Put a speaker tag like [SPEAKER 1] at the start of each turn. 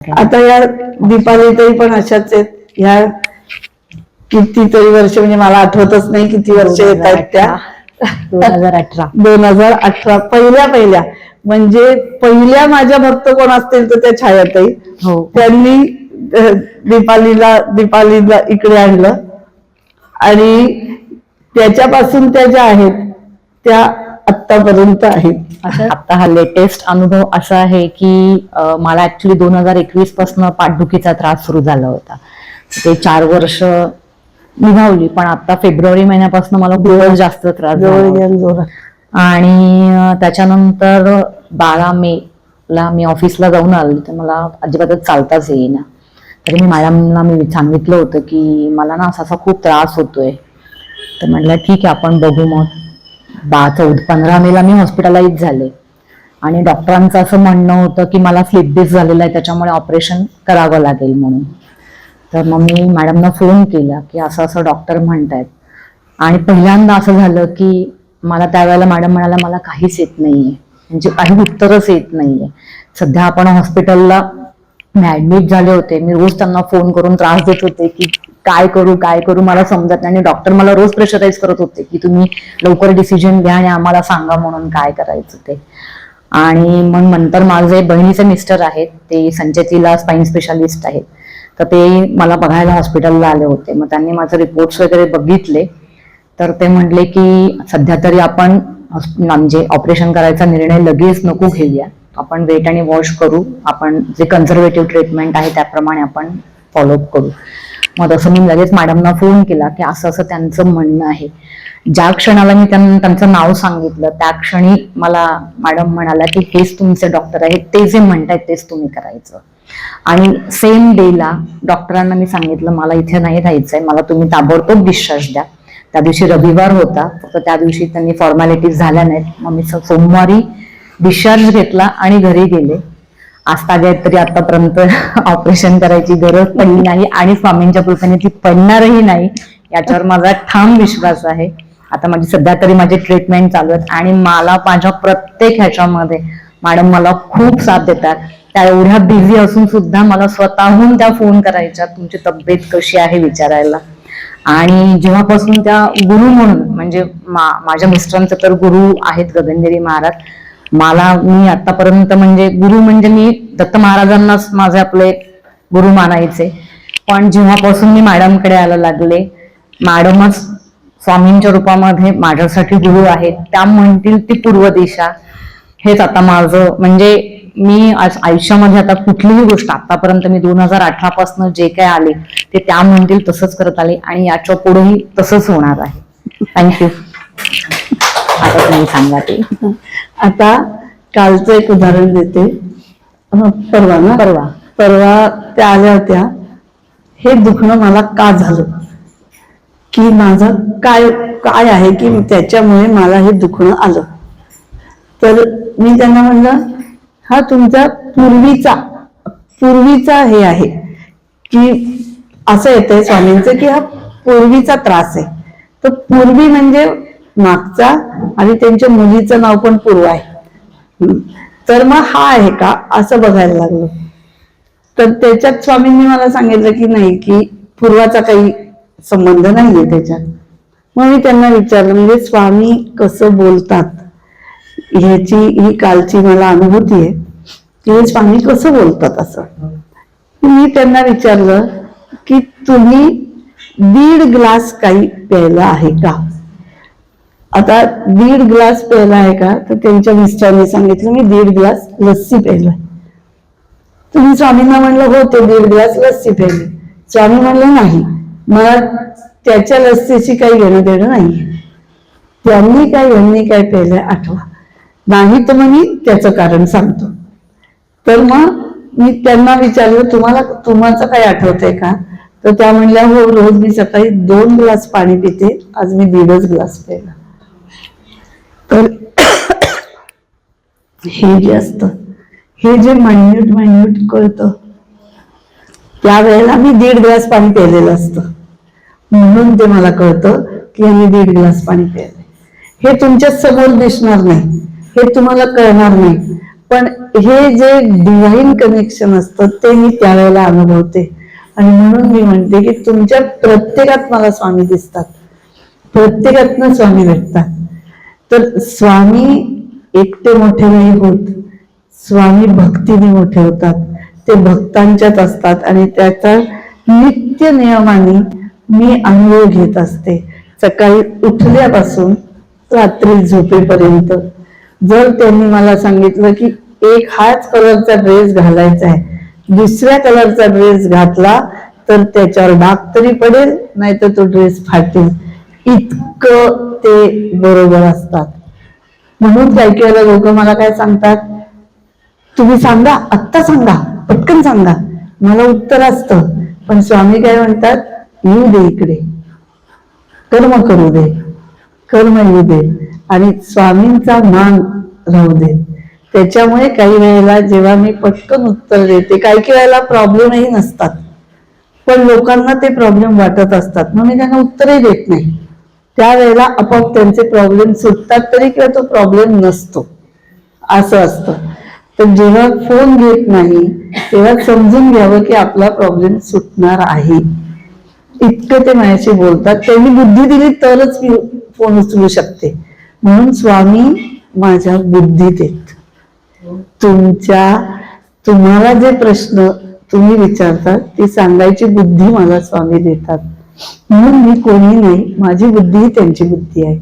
[SPEAKER 1] आता या दीपालीताई पण अशाच आहेत. ह्या कितीतरी वर्ष म्हणजे मला आठवतच नाही किती वर्ष येत आहेत त्या.
[SPEAKER 2] दोन हजार अठरा.
[SPEAKER 1] दोन हजार अठरा. पहिल्या पहिल्या. म्हणजे पहिल्या माझ्या भक्त कोण असतील तर त्या छायाताई.
[SPEAKER 2] हो.
[SPEAKER 1] त्यांनी अह, दीपालीला दीपालीला इकडे आणलं. आणि त्याच्यापासून त्या ज्या आहेत त्या आत्तापर्यंत आहेत
[SPEAKER 2] आता हा लेटेस्ट अनुभव असा आहे की अं, मला ऍक्च्युली दोन हजार एकवीसपासून पाठदुखीचा त्रास सुरू झाला होता. ते चार वर्ष निभावली पण आता फेब्रुवारी महिन्यापासून मला खूपच जास्त त्रास झाला
[SPEAKER 1] जवळ
[SPEAKER 2] होता.
[SPEAKER 1] घ्या जोरात.
[SPEAKER 2] आणि अं, त्याच्यानंतर बारा मे ला मी ऑफिसला जाऊन आले तर मला अजिबातच चालताच येईना. तरी मी मॅडमला मी सांगितलं होतं की मला ना असा असा खूप त्रास होतोय. तर म्हटलं ठीक आहे आपण बघू मग. बा चौद पंधरा मेला मी हॉस्पिटलाइज झाले. आणि डॉक्टरांचं असं म्हणणं होतं की मला स्लिप डिस्क झालेलं आहे त्याच्यामुळे ऑपरेशन करावं लागेल म्हणून. तर मग मी मॅडमना फोन केला की असं असं डॉक्टर म्हणतायत. आणि पहिल्यांदा असं झालं की मला त्यावेळेला मॅडम म्हणाला मला काहीच येत नाहीये. म्हणजे काही उत्तरच येत नाहीये. सध्या आपण हॉस्पिटलला मी ऍडमिट झाले होते. मी रोज त्यांना फोन करून त्रास देत होते की काय करू काय करू मला समजत नाही. आणि डॉक्टर मला रोज प्रेशराईज करत होते की तुम्ही लवकर डिसिजन घ्या आणि आम्हाला सांगा म्हणून काय करायचं ते. आणि मग नंतर माझे बहिणीचे मिस्टर आहेत ते संचेतीला स्पाईन स्पेशालिस्ट आहेत. तर ते मला बघायला हॉस्पिटलला आले होते. मग त्यांनी माझे रिपोर्ट्स वगैरे बघितले. तर ते म्हटले की सध्या तरी आपण म्हणजे ऑपरेशन करायचा निर्णय लगेच नको घेऊया. आपण वेट आणि वॉश करू. आपण जे कन्झर्वेटिव्ह ट्रीटमेंट आहे त्याप्रमाणे आपण फॉलोअप करू. मग तसं मी लगेच मॅडमना फोन केला की असं असं त्यांचं म्हणणं आहे. ज्या क्षणाला मी त्यांचं नाव सांगितलं त्या क्षणी मला मॅडम म्हणाल्या की हेच तुमचे डॉक्टर आहेत ते जे म्हणतायत तेच तुम्ही करायचं. आणि सेम डेला डॉक्टरांना मी सांगितलं मला इथे नाही राहायचंय मला तुम्ही ताबडतोब डिस्चार्ज द्या. त्या दिवशी रविवार होता फक्त त्या दिवशी त्यांनी फॉर्मॅलिटीज झाल्या नाहीत. मग मी सोमवारी डिस्चार्ज घेतला आणि घरी गेले. आज ताग्यात तरी आतापर्यंत ऑपरेशन करायची गरज पडली नाही आणि स्वामींच्या कृपेने ती पडणारही नाही याच्यावर माझा ठाम विश्वास आहे. आता माझी सध्या तरी माझी ट्रीटमेंट चालू आहेत आणि मला माझ्या प्रत्येक ह्याच्यामध्ये मॅडम मला खूप साथ देतात. त्या एवढ्या बिझी असून सुद्धा मला स्वतःहून त्या फोन करायच्या तुमची तब्येत कशी आहे विचारायला. आणि जेव्हापासून त्या गुरु म्हणून म्हणजे माझ्या मिस्टरांचं तर गुरु आहेत गगनगिरी महाराज मला मी आतापर्यंत म्हणजे गुरु म्हणजे मी दत्त महाराजांनाच माझे आपले गुरु मानायचे. पण जेव्हापासून मी मॅडमकडे यायला लागले मॅडमच स्वामींच्या रूपामध्ये माझ्यासाठी गुरु आहेत त्या म्हणतील ती पूर्व दिशा. हेच आता माझं म्हणजे मी आज आयुष्यामध्ये आता कुठलीही गोष्ट आतापर्यंत मी दोन हजार अठरा पासून जे काय आले ते त्या म्हणतील तसंच करत आले आणि याच्या पुढेही तसंच होणार आहे. थँक्यू आता तुम्ही सांगा ते.
[SPEAKER 1] आता कालचं एक उदाहरण देते. परवा ना?
[SPEAKER 2] परवा.
[SPEAKER 1] परवा त्या आल्या होत्या. हे दुखणं मला का झालं? की माझं काय काय आहे की त्याच्यामुळे मला हे दुखणं आलं? तर मी त्यांना म्हणलं हा तुमचा पूर्वीचा पूर्वीचा हे आहे की असं येतंय स्वामींचं की हा पूर्वीचा त्रास आहे. तर पूर्वी म्हणजे मागचा आणि त्यांच्या मुलीचं नाव पण पूर्व आहे. तर मग हा आहे का? असं बघायला लागलो. तर त्याच्यात स्वामींनी मला सांगितलं की नाही की पूर्वाचा काही संबंध नाहीये त्याच्यात. मग मी त्यांना विचारलं म्हणजे स्वामी कसं बोलतात? ह्याची ही कालची मला अनुभूती आहे. की स्वामी कसं बोलतात असं? मी त्यांना विचारलं की तुम्ही दीड ग्लास काही प्यायला आहे का? आता दीड ग्लास प्यायला आहे का? तर त्यांच्या मिस्टरने सांगितलं मी दीड ग्लास लस्सी प्यायला तुम्ही स्वामींना म्हणलं हो ते दीड ग्लास लस्सी प्यायली. स्वामी म्हणलं नाही मला त्याच्या लस्सीची काही घेणं देणं नाही त्यांनी काय यांनी काय प्यायलंय आठवा. नाही तर मग मी त्याचं कारण सांगतो. तर मग मी त्यांना विचारलं तुम्हाला तुम्हाला काय आहे का? तर त्या म्हणल्या हो रोज मी सकाळी दोन ग्लास पाणी पिते आज मी दीडच ग्लास प्यायला तर हे जे असतं हे जे मायन्यूट मायन्यूट कळतं त्यावेळेला मी दीड ग्लास पाणी प्यायलेलं असतं. म्हणून ते मला कळतं की आम्ही दीड ग्लास पाणी प्यायले हे तुमच्यासमोर दिसणार नाही हे तुम्हाला कळणार नाही. पण हे जे डिव्हाइन कनेक्शन असतं ते मी त्यावेळेला अनुभवते. आणि म्हणून मी म्हणते की तुमच्या प्रत्येकात मला स्वामी दिसतात. प्रत्येकातनं स्वामी भेटतात. तर स्वामी एकटे मोठे नाही होत. स्वामी भक्तीने मोठे होतात. ते भक्तांच्यात असतात आणि त्याचा नित्य नियमाने मी अनुभव घेत असते. सकाळी उठल्यापासून रात्री झोपेपर्यंत. जर त्यांनी मला सांगितलं की एक हाच कलरचा ड्रेस घालायचा आहे दुसऱ्या कलरचा ड्रेस घातला तर त्याच्यावर डाग तरी पडेल नाही तर तो ड्रेस फाटेल. इतकं ते बरोबर असतात. म्हणून काही काही लोक मला काय सांगतात? तुम्ही सांगा आत्ता सांगा पटकन सांगा. मला उत्तर असतं. पण स्वामी काय म्हणतात? येऊ दे इकडे. कर्म करू दे. कर्म येऊ दे. आणि स्वामींचा मान राहू दे. त्याच्यामुळे काही वेळेला जेव्हा मी पटकन उत्तर देते काही काही वेळेला प्रॉब्लेमही नसतात. पण लोकांना ते प्रॉब्लेम वाटत असतात. मग मी त्यांना उत्तरही देत नाही. त्यावेळेला आपोआप त्यांचे प्रॉब्लेम सुटतात तरी किंवा तो प्रॉब्लेम नसतो. असं असतं. तर जेव्हा फोन घेत नाही तेव्हा समजून घ्यावं की आपला प्रॉब्लेम सुटणार आहे. इतकं ते माझ्याशी बोलतात. त्यांनी बुद्धी दिली तरच मी फोन उचलू शकते. म्हणून स्वामी माझ्या बुद्धीत आहेत तुमच्या तुम्हाला जे प्रश्न तुम्ही विचारतात ती सांगायची बुद्धी मला स्वामी देतात. म्हणून मी कोणी नाही माझी बुद्धी ही त्यांची बुद्धी आहे.